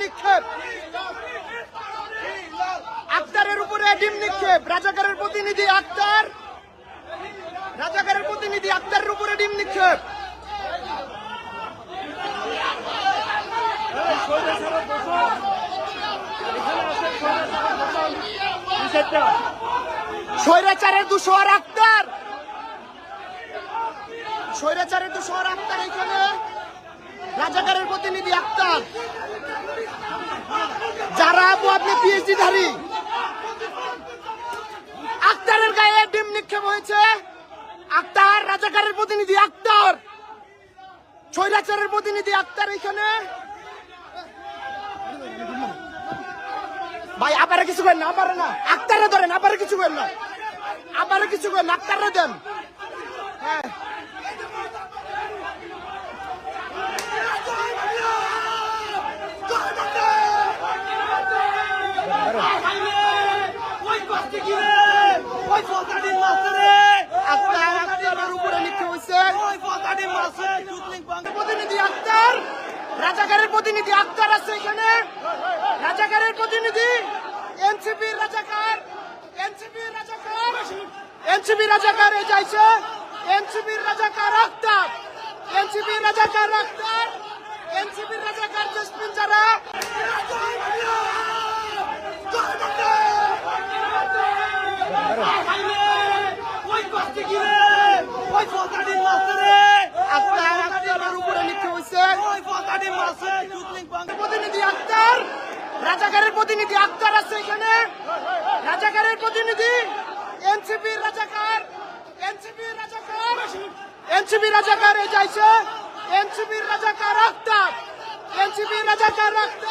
নিক্ষেপ। আক্তারের উপরে ডিম নিক্ষেপ। রাজাকারের প্রতিনিধি আক্তার। রাজাকারের প্রতিনিধি আক্তারের উপরে ডিম নিক্ষেপ। স্বৈরাচারের দুশোয়ার আক্তার। স্বৈরাচারের দুশোয়ার আক্তার এখানে। রাজাকারের প্রতিনিধি আক্তার। যারা আপু, আপনি পিএইচডি ধারী আক্তারের গায়ে ডিম নিক্ষেপ হয়েছে। আক্তার, রাজাকারের প্রতিনিধি আক্তার। ছৈরাচারের প্রতিনিধি আক্তার এখানে। ভাই আবারে কিছু করেন না আবারে না। আক্তারে ধরেন আবারে কিছু করেন না। আবারে কিছু করেন, আক্তারে দেন। হ্যাঁ আক্তার আক্তারের উপরে নিক্ষেপ হয়েছে প্রতিনিধি আক্তার, রাজাকারের প্রতিনিধি আক্তার আছে এখানে। রাজাকারের প্রতিনিধি, এনসিপির রাজাকার এনসিপির রাজাকার এনসিপি রাজাকার এ যাইছে। এনসিপির রাজাকার আক্তার, এনসিপির রাজাকার আক্তার, এনসিপির রাজাকার জসমিন যারা আক্তার আক্তারের উপরে নিক্ষেপ হয়েছে প্রতিনিধি আক্তার, রাজাকারের প্রতিনিধি আক্তার আছে এখানে। রাজাকারের প্রতিনিধি এনসিপির রাজাকার এনসিপির রাজাকার, এনসিপি রাজাকার এ যাইছে। এনসিপির রাজাকার আক্তার এনসিপির রাজাকার আক্তার।